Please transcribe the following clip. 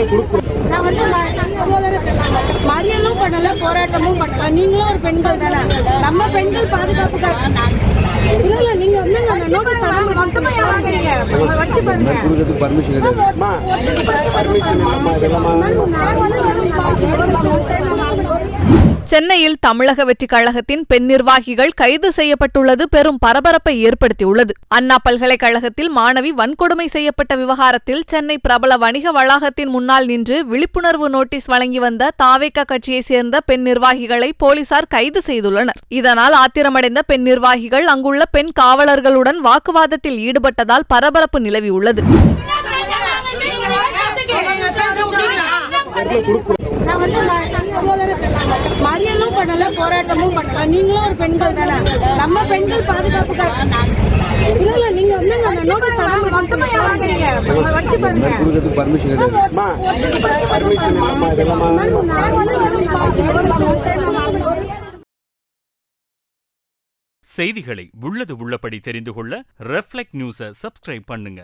நான் வந்து மறியலும் பண்ணல போராட்டமும் பண்ணல நீங்களும் ஒரு பெண்கள் தானே நம்ம பெண்கள் பாதுகாப்புக்காக இல்ல இல்ல நீங்க வந்து அந்த நோட்டீஸ் தராம மொத்தமா வாங்குறீங்க வச்சு பாருங்க கொடுக்கறதுக்கு பர்மிஷன் கிடையாது சென்னையில் தமிழக வெற்றிக் கழகத்தின் பெண் நிர்வாகிகள் கைது செய்யப்பட்டுள்ளது. பெரும் பரபரப்பை ஏற்படுத்தியுள்ளது. அண்ணா பல்கலைக்கழகத்தில் மாணவி வன்கொடுமை செய்யப்பட்ட விவகாரத்தில் சென்னை பிரபல வணிக வளாகத்தின் முன்னால் நின்று விழிப்புணர்வு நோட்டீஸ் வழங்கி வந்த தாவேக கட்சியைச் சேர்ந்த பெண் நிர்வாகிகளை போலீசார் கைது செய்துள்ளனர். இதனால் ஆத்திரமடைந்த பெண் நிர்வாகிகள் அங்குள்ள பெண் காவலர்களுடன் வாக்குவாதத்தில் ஈடுபட்டதால் பரபரப்பு நிலவியுள்ளது. நான் வந்து மறியலும் பண்ணல போராட்டமும் பண்ணல நீங்களும் ஒரு பெண்கள் தானே? நம்ம பெண்கள் பாதுகாப்புக்காக இல்ல இல்ல நீங்க வந்து மொத்தமா வாங்குறீங்க வச்சு பாருங்க. செய்திகளை உள்ளது உள்ளபடி தெரிந்து கொள்ள ரெஃப்ளெக்ட் நியூஸை சப்ஸ்கிரைப் பண்ணுங்க.